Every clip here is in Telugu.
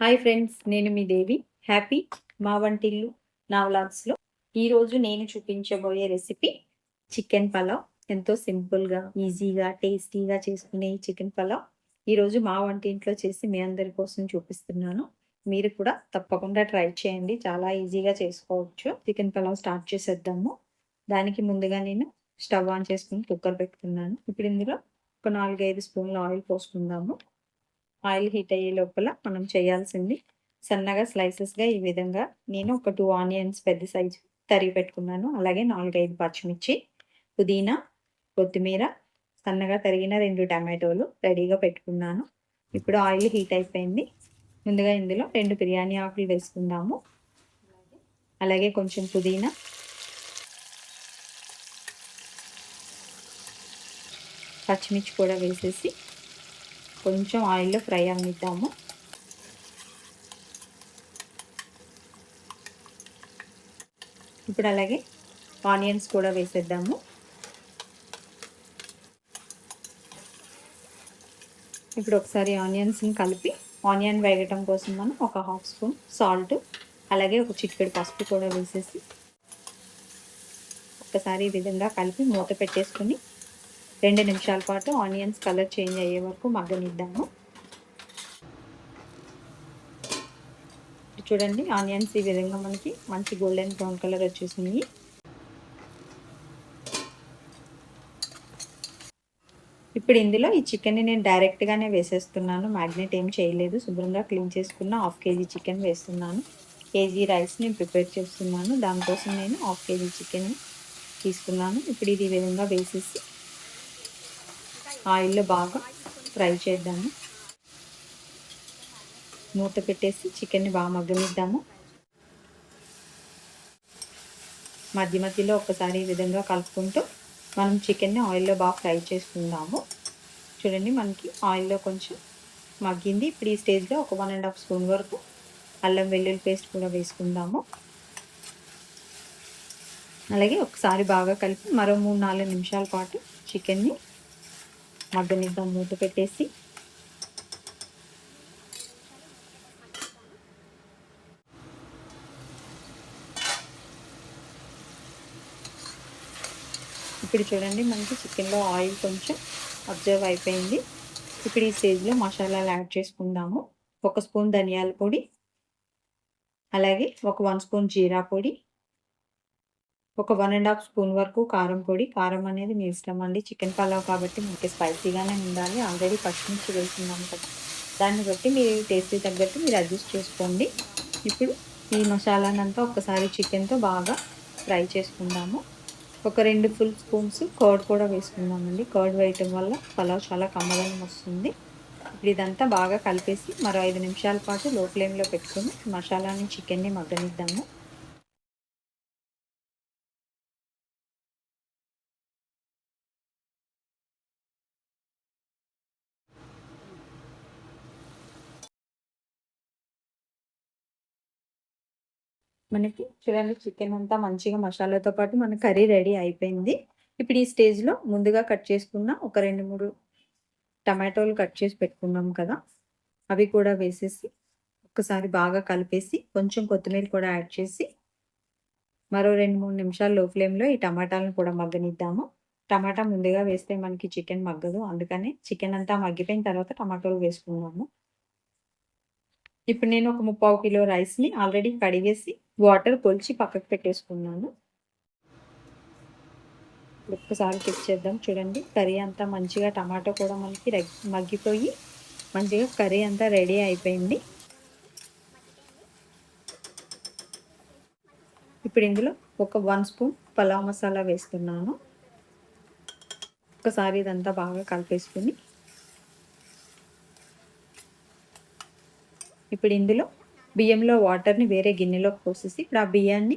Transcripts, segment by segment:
హాయ్ ఫ్రెండ్స్ నేను మీ దేవి. హ్యాపీ మా వంటిల్లు నా వ్లాగ్స్లో ఈరోజు నేను చూపించబోయే రెసిపీ చికెన్ పలావ్ ఎంతో సింపుల్గా ఈజీగా టేస్టీగా చేసుకునే ఈ చికెన్ పలావ్ ఈరోజు మా వంటింట్లో చేసి మీ అందరి కోసం చూపిస్తున్నాను. మీరు కూడా తప్పకుండా ట్రై చేయండి. చాలా ఈజీగా చేసుకోవచ్చు. చికెన్ పలావ్ స్టార్ట్ చేసేద్దాము. దానికి ముందుగా నేను స్టవ్ ఆన్ చేసుకుని కుక్కర్ పెట్టుకున్నాను. ఇప్పుడు ఇందులో ఒక నాలుగైదు స్పూన్లు ఆయిల్ పోసుకుందాము. ఆయిల్ హీట్ అయ్యే లోపల మనం చేయాల్సింది సన్నగా స్లైసెస్గా ఈ విధంగా నేను ఒక టూ ఆనియన్స్ పెద్ద సైజు తరిగి పెట్టుకున్నాను. అలాగే నాలుగైదు పచ్చిమిర్చి పుదీనా కొత్తిమీర సన్నగా తరిగిన రెండు టమాటోలు రెడీగా పెట్టుకున్నాను. ఇప్పుడు ఆయిల్ హీట్ అయిపోయింది. ముందుగా ఇందులో రెండు బిర్యానీ ఆకులు వేసుకుందాము. అలాగే కొంచెం పుదీనా. పచ్చిమిర్చి కూడా వేసేసి కొంచెం ఆయిల్లో ఫ్రై అనిద్దాము. ఇప్పుడు అలాగే ఆనియన్స్ కూడా వేసేద్దాము. ఇప్పుడు ఒకసారి ఆనియన్స్ని కలిపి ఆనియన్ వేగటం కోసం మనం ఒక హాఫ్ స్పూన్ సాల్ట్ అలాగే ఒక చిటికెడు పసుపు కూడా వేసేసి ఒకసారి ఈ విధంగా కలిపి మూత పెట్టేసుకుని రెండు నిమిషాల పాటు ఆనియన్స్ కలర్ చేంజ్ అయ్యే వరకు మగ్గనిద్దాము. చూడండి ఆనియన్స్ ఈ విధంగా మనకి మంచి గోల్డెన్ బ్రౌన్ కలర్ వచ్చేసింది. ఇప్పుడు ఇందులో ఈ చికెన్ని నేను డైరెక్ట్గానే వేసేస్తున్నాను. మ్యాగ్నెట్ ఏం చేయలేదు. శుభ్రంగా క్లీన్ చేసుకున్న హాఫ్ కేజీ చికెన్ వేస్తున్నాను. కేజీ రైస్ని ప్రిపేర్ చేస్తున్నాను. దానికోసం నేను హాఫ్ కేజీ చికెన్ తీసుకున్నాను. ఇప్పుడు ఇది ఈ విధంగా వేసేసి ఆయిల్లో బాగా ఫ్రై చేద్దాము. మూత పెట్టేసి చికెన్ని బాగా మగ్గనిద్దాము. మధ్య మధ్యలో ఒకసారి ఈ విధంగా కలుపుకుంటూ మనం చికెన్ని ఆయిల్లో బాగా ఫ్రై చేసుకుందాము. చూడండి మనకి ఆయిల్లో కొంచెం మగ్గింది. ఇప్పుడు ఈ స్టేజ్లో ఒక వన్ అండ్ హాఫ్ స్పూన్ వరకు అల్లం వెల్లుల్లి పేస్ట్ కూడా వేసుకుందాము. అలాగే ఒకసారి బాగా కలిపి మరో మూడు నాలుగు నిమిషాల పాటు చికెన్ని మగ్గనిద్దాం మూత పెట్టేసి. ఇప్పుడు చూడండి మనకి చికెన్లో ఆయిల్ కొంచెం అబ్జర్వ్ అయిపోయింది. ఇప్పుడు ఈ స్టేజ్లో మసాలాలు యాడ్ చేసుకుందాము. ఒక స్పూన్ ధనియాల పొడి అలాగే ఒక వన్ స్పూన్ జీరా పొడి ఒక వన్ అండ్ హాఫ్ స్పూన్ వరకు కారం పొడి. కారం అనేది మీ ఇష్టం అండి. చికెన్ పలావ్ కాబట్టి మనకి స్పైసీగానే ఉండాలి. ఆల్రెడీ పచ్చిమిర్చి వేసుకున్నాం కదా. దాన్ని బట్టి మీ టేస్టీ తగ్గట్టు మీరు అడ్జస్ట్ చేసుకోండి. ఇప్పుడు ఈ మసాలానంతా ఒకసారి చికెన్తో బాగా ఫ్రై చేసుకుందాము. ఒక రెండు ఫుల్ స్పూన్స్ కర్డ్ కూడా వేసుకుందామండి. కర్డ్ వేయటం వల్ల పలావ్ చాలా కమ్మదనం వస్తుంది. ఇప్పుడు ఇదంతా బాగా కలిపేసి మరో ఐదు నిమిషాల పాటు లో ఫ్లేమ్లో పెట్టుకొని మసాలాని చికెన్ని మగ్గనిద్దాము. మనకి చూడండి చికెన్ అంతా మంచిగా మసాలాతో పాటు మన కర్రీ రెడీ అయిపోయింది. ఇప్పుడు ఈ స్టేజ్లో ముందుగా కట్ చేసుకున్న ఒక రెండు మూడు టమాటోలు కట్ చేసి పెట్టుకున్నాం కదా అవి కూడా వేసేసి ఒకసారి బాగా కలిపేసి కొంచెం కొత్తిమీర కూడా యాడ్ చేసి మరో రెండు మూడు నిమిషాలు లో ఫ్లేమ్లో ఈ టమాటాలను కూడా మగ్గనిద్దాము. టమాటా ముందుగా వేస్తే మనకి చికెన్ మగ్గదు అందుకని చికెన్ అంతా మగ్గిపోయిన తర్వాత టమాటోలు వేసుకున్నాము. ఇప్పుడు నేను ఒక ముప్పావు కిలో రైస్ని ఆల్రెడీ కడిగేసి వాటర్ కొలిచి పక్కకు పెట్టేసుకున్నాను. ఒక్కసారి చెక్ చేద్దాం. చూడండి కర్రీ అంతా మంచిగా టమాటో కూడా మనకి మగ్గిపోయి మంచిగా కర్రీ అంతా రెడీ అయిపోయింది. ఇప్పుడు ఇందులో ఒక వన్ స్పూన్ పలావ్ మసాలా వేస్తున్నాను. ఒకసారి ఇదంతా బాగా కలిపేసుకుని. ఇప్పుడు ఇందులో బియ్యంలో వాటర్ని వేరే గిన్నెలో పోసేసి ఇప్పుడు ఆ బియ్యాన్ని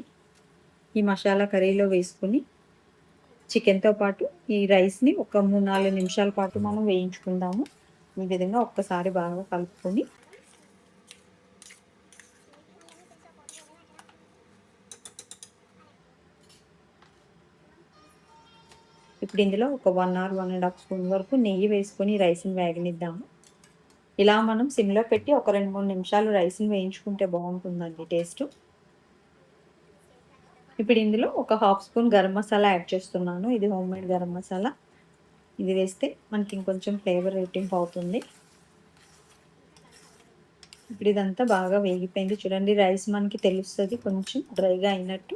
ఈ మసాలా కర్రీలో వేసుకుని చికెన్తో పాటు ఈ రైస్ని ఒక మూడు నాలుగు నిమిషాల పాటు మనం వేయించుకుందాము. ఈ విధంగా ఒక్కసారి బాగా కలుపుకొని ఇప్పుడు ఇందులో ఒక one or one and half spoon వరకు నెయ్యి వేసుకొని రైస్ని వేగనిద్దాము. ఇలా మనం సిమ్లో పెట్టి ఒక రెండు మూడు నిమిషాలు రైస్ని వేయించుకుంటే బాగుంటుందండి టేస్ట్. ఇప్పుడు ఇందులో ఒక half spoon garam masala add చేస్తున్నాను. ఇది హోమ్ మేడ్ గరం మసాలా. ఇది వేస్తే మనకి ఇంకొంచెం ఫ్లేవర్ రేటింగ్ అవుతుంది. ఇప్పుడు ఇదంతా బాగా వేగిపోయింది. చూడండి రైస్ మనకి తెలుస్తుంది కొంచెం డ్రైగా అయినట్టు.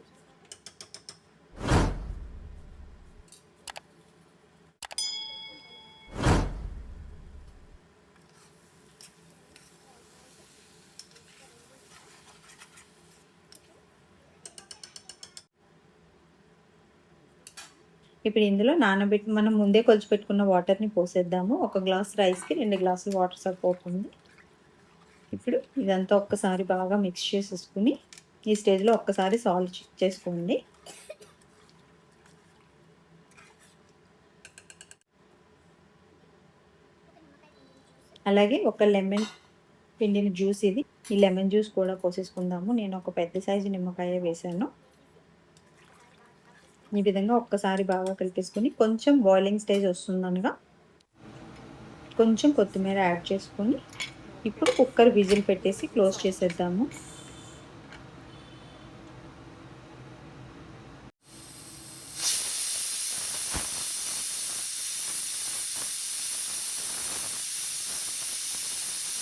ఇప్పుడు ఇందులో నానబెట్టి మనం ముందే కొలిచిపెట్టుకున్న వాటర్ని పోసేద్దాము. ఒక గ్లాస్ రైస్కి రెండు గ్లాసులు వాటర్ సరిపోతుంది. ఇప్పుడు ఇదంతా ఒక్కసారి బాగా మిక్స్ చేసేసుకుని ఈ స్టేజ్లో ఒక్కసారి సాల్ట్ చేసుకోండి. అలాగే ఒక లెమన్ పిండిన జ్యూస్ ఇది. ఈ లెమన్ జ్యూస్ కూడా పోసేసుకుందాము. నేను ఒక పెద్ద సైజు నిమ్మకాయ వేసాను. ఈ విధంగా ఒక్కసారి బాగా కలిపేసుకొని కొంచెం బాయిలింగ్ స్టేజ్ వస్తుందనగా కొంచెం కొత్తిమీర యాడ్ చేసుకొని ఇప్పుడు కుక్కర్ విజిల్ పెట్టేసి క్లోజ్ చేసేద్దాము.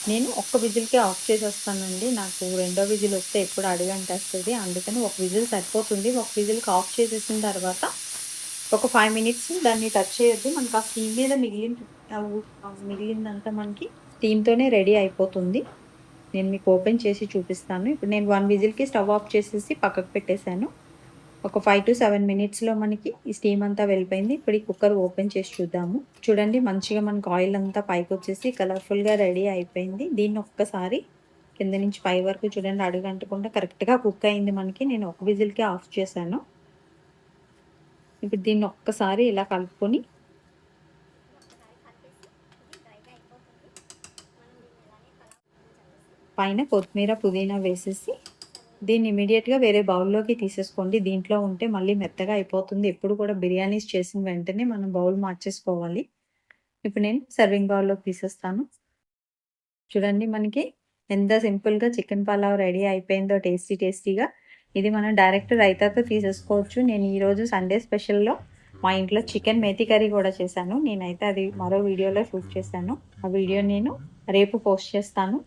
నేను ఒక్క విజిల్కి ఆఫ్ చేసేస్తానండి. నాకు రెండో విజిల్ వస్తే ఎప్పుడు అడుగంటేస్తుంది. అందుకని ఒక విజిల్ సరిపోతుంది. ఒక విజిల్కి ఆఫ్ చేసేసిన తర్వాత ఒక ఫైవ్ మినిట్స్ దాన్ని టచ్ చేయొద్దు. మనకు ఆ స్టీమ్ మీద మిగిలిన మిగిలిందంతా మనకి స్టీమ్తోనే రెడీ అయిపోతుంది. నేను మీకు ఓపెన్ చేసి చూపిస్తాను. ఇప్పుడు నేను వన్ విజిల్కి స్టవ్ ఆఫ్ చేసేసి పక్కకు పెట్టేశాను. ఒక ఫైవ్ టు సెవెన్ మినిట్స్లో మనకి ఈ స్టీమ్ అంతా వెళ్ళిపోయింది. ఇప్పుడు ఈ కుక్కర్ ఓపెన్ చేసి చూద్దాము. చూడండి మంచిగా మనకు ఆయిల్ అంతా పైకి వచ్చేసి కలర్ఫుల్గా రెడీ అయిపోయింది. దీన్ని ఒక్కసారి కింద నుంచి పై వరకు చూడండి అడుగు అంటకుండా కరెక్ట్గా కుక్ అయింది మనకి. నేను ఒక విజిల్కి ఆఫ్ చేశాను. ఇప్పుడు దీన్ని ఒక్కసారి ఇలా కలుపుకొని పైన కొత్తిమీర పుదీనా వేసేసి దీన్ని ఇమీడియట్గా వేరే బౌల్లోకి తీసేసుకోండి. దీంట్లో ఉంటే మళ్ళీ మెత్తగా అయిపోతుంది. ఎప్పుడు కూడా బిర్యానీస్ చేసిన వెంటనే మనం బౌల్ మార్చేసుకోవాలి. ఇప్పుడు నేను సర్వింగ్ బౌల్లోకి తీసేస్తాను. చూడండి మనకి ఎంత సింపుల్గా చికెన్ పలావ్ రెడీ అయిపోయిందో టేస్టీ టేస్టీగా ఇది మనం డైరెక్ట్ రైతాతో తీసేసుకోవచ్చు. నేను ఈరోజు సండే స్పెషల్లో మా ఇంట్లో చికెన్ మేతి కర్రీ కూడా చేశాను. నేనైతే అది మరో వీడియోలో షూట్ చేశాను ఆ వీడియో నేను రేపు పోస్ట్ చేస్తాను.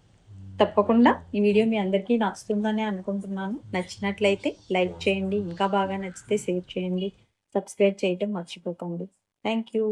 తప్పకుండా ఈ వీడియో మీ అందరికీ నచ్చుతుందని అనుకుంటున్నాను. నచ్చినట్లయితే లైక్ చేయండి ఇంకా బాగా నచ్చితే షేర్ చేయండి సబ్స్క్రైబ్ చేయటం మర్చిపోకండి. Thank you